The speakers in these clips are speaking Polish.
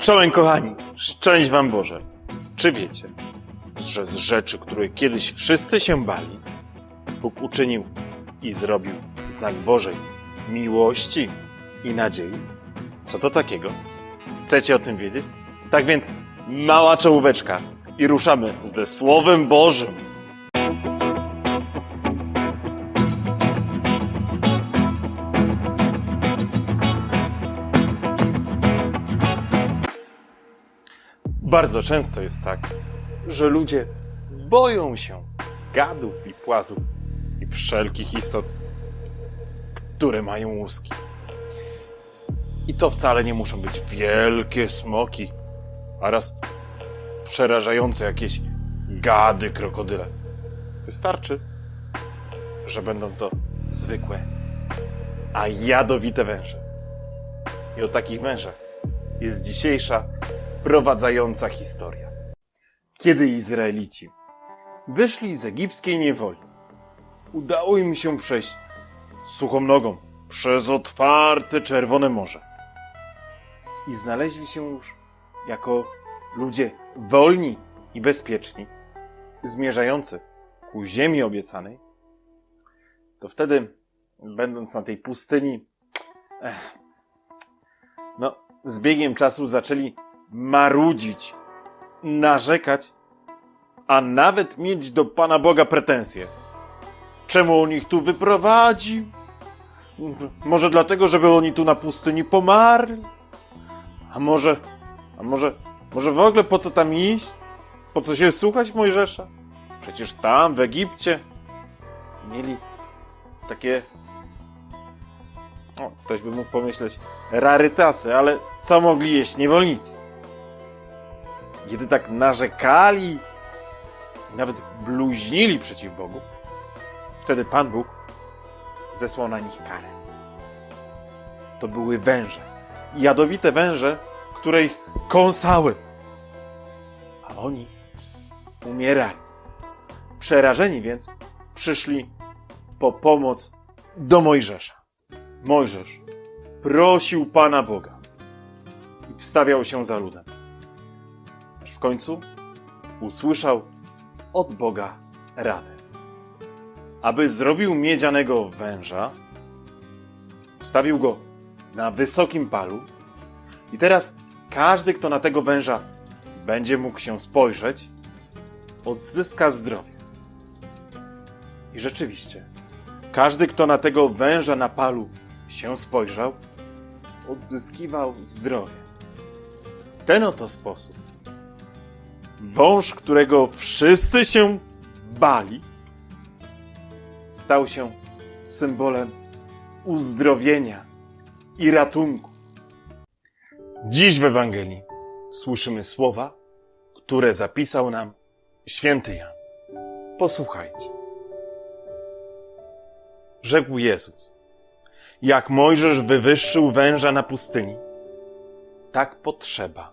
Czołem kochani, szczęść wam Boże. Czy wiecie, że z rzeczy, które kiedyś wszyscy się bali, Bóg uczynił i zrobił znak Bożej miłości i nadziei? Co to takiego? Chcecie o tym wiedzieć? Tak więc mała czołóweczka i ruszamy ze Słowem Bożym. Bardzo często jest tak, że ludzie boją się gadów i płazów i wszelkich istot, które mają łuski. I to wcale nie muszą być wielkie smoki, a raz przerażające jakieś gady, krokodyle. Wystarczy, że będą to zwykłe, a jadowite węże. I o takich wężach jest dzisiejsza wprowadzająca historia. Kiedy Izraelici wyszli z egipskiej niewoli, udało im się przejść suchą nogą przez otwarte Czerwone Morze i znaleźli się już jako ludzie wolni i bezpieczni, zmierzający ku ziemi obiecanej, to wtedy, będąc na tej pustyni, ech, no, z biegiem czasu zaczęli marudzić, narzekać, a nawet mieć do Pana Boga pretensje. Czemu on ich tu wyprowadził? Może dlatego, żeby oni tu na pustyni pomarli? A może, a może, może w ogóle po co tam iść? Po co się słuchać Mojżesza? Przecież tam, w Egipcie, mieli takie o, ktoś by mógł pomyśleć, rarytasy, ale co mogli jeść niewolnicy? Kiedy tak narzekali, nawet bluźnili przeciw Bogu, wtedy Pan Bóg zesłał na nich karę. To były węże, jadowite węże, które ich kąsały, a oni umierali. Przerażeni więc przyszli po pomoc do Mojżesza. Mojżesz prosił Pana Boga i wstawiał się za ludem. W końcu usłyszał od Boga radę. Aby zrobił miedzianego węża, wstawił go na wysokim palu i teraz każdy, kto na tego węża będzie mógł się spojrzeć, odzyska zdrowie. I rzeczywiście, każdy, kto na tego węża na palu się spojrzał, odzyskiwał zdrowie. W ten oto sposób wąż, którego wszyscy się bali, stał się symbolem uzdrowienia i ratunku. Dziś w Ewangelii słyszymy słowa, które zapisał nam święty Jan. Posłuchajcie. Rzekł Jezus jak Mojżesz wywyższył węża na pustyni, tak potrzeba,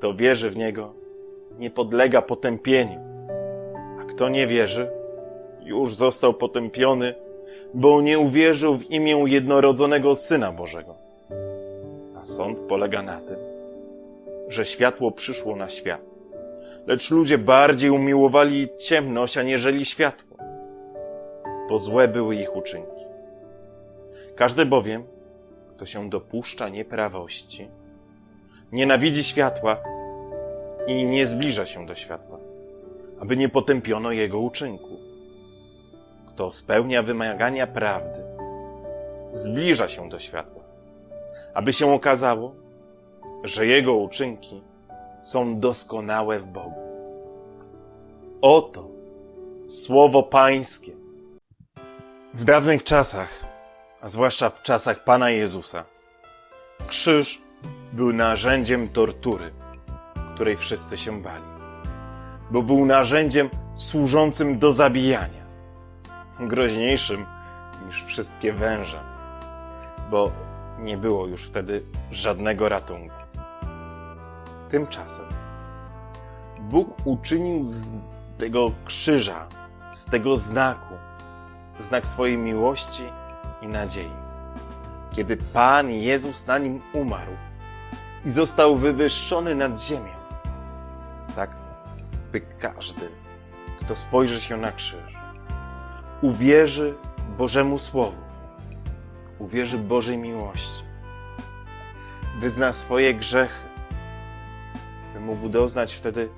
Kto wierzy w Niego, nie podlega potępieniu, a kto nie wierzy, już został potępiony, bo nie uwierzył w imię jednorodzonego Syna Bożego. A sąd polega na tym, że światło przyszło na świat, lecz ludzie bardziej umiłowali ciemność aniżeli światło, bo złe były ich uczynki. Każdy bowiem, kto się dopuszcza nieprawości, nienawidzi światła i nie zbliża się do światła, aby nie potępiono jego uczynku. Kto spełnia wymagania prawdy, zbliża się do światła, aby się okazało, że jego uczynki są doskonałe w Bogu. Oto słowo Pańskie. W dawnych czasach a zwłaszcza w czasach Pana Jezusa. Krzyż był narzędziem tortury, której wszyscy się bali. Bo był narzędziem służącym do zabijania. Groźniejszym niż wszystkie węże. Bo nie było już wtedy żadnego ratunku. Tymczasem Bóg uczynił z tego krzyża, z tego znaku, znak swojej miłości i nadziei. Kiedy Pan Jezus na nim umarł i został wywyższony nad ziemią, tak by każdy, kto spojrzy się na krzyż, uwierzy Bożemu Słowu, uwierzy Bożej miłości, wyzna swoje grzechy, by mógł doznać wtedy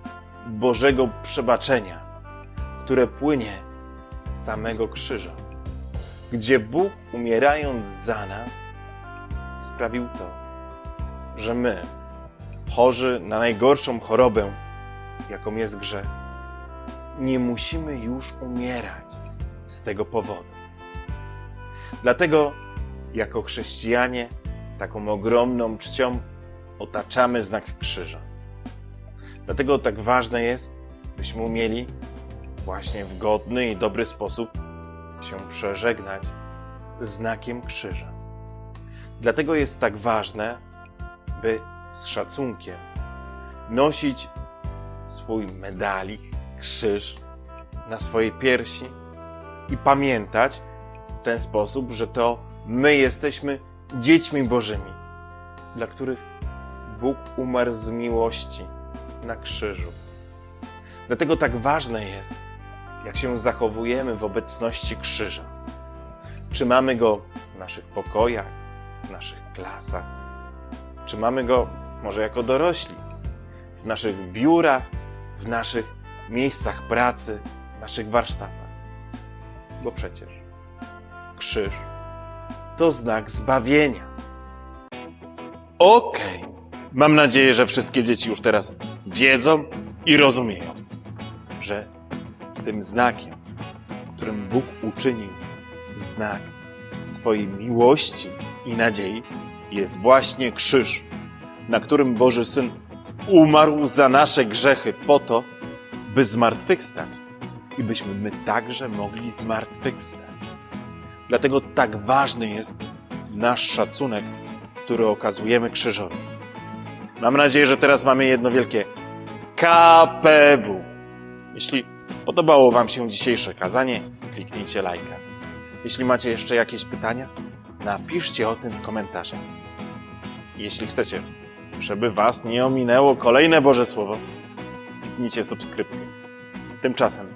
Bożego przebaczenia, które płynie z samego krzyża, gdzie Bóg umierając za nas sprawił to, że my, chorzy na najgorszą chorobę, jaką jest grzech, nie musimy już umierać z tego powodu. Dlatego, jako chrześcijanie, taką ogromną czcią otaczamy znak krzyża. Dlatego tak ważne jest, byśmy umieli właśnie w godny i dobry sposób się przeżegnać znakiem krzyża. Dlatego jest tak ważne, by z szacunkiem nosić swój medalik, krzyż na swojej piersi i pamiętać w ten sposób, że to my jesteśmy dziećmi Bożymi, dla których Bóg umarł z miłości na krzyżu. Dlatego tak ważne jest, jak się zachowujemy w obecności krzyża. Czy mamy go w naszych pokojach, w naszych klasach, czy mamy go może jako dorośli, w naszych biurach, w naszych miejscach pracy, w naszych warsztatach. Bo przecież krzyż to znak zbawienia. Okej. Mam nadzieję, że wszystkie dzieci już teraz wiedzą i rozumieją, że tym znakiem, którym Bóg uczynił znak swojej miłości i nadziei, jest właśnie krzyż, na którym Boży Syn umarł za nasze grzechy po to, by zmartwychwstać i byśmy my także mogli zmartwychwstać. Dlatego tak ważny jest nasz szacunek, który okazujemy krzyżowi. Mam nadzieję, że teraz mamy jedno wielkie KPW. Jeśli podobało Wam się dzisiejsze kazanie, kliknijcie lajka. Jeśli macie jeszcze jakieś pytania, napiszcie o tym w komentarzach. Jeśli chcecie, żeby Was nie ominęło kolejne Boże Słowo, kliknijcie subskrypcję. Tymczasem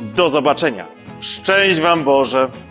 do zobaczenia. Szczęść Wam Boże!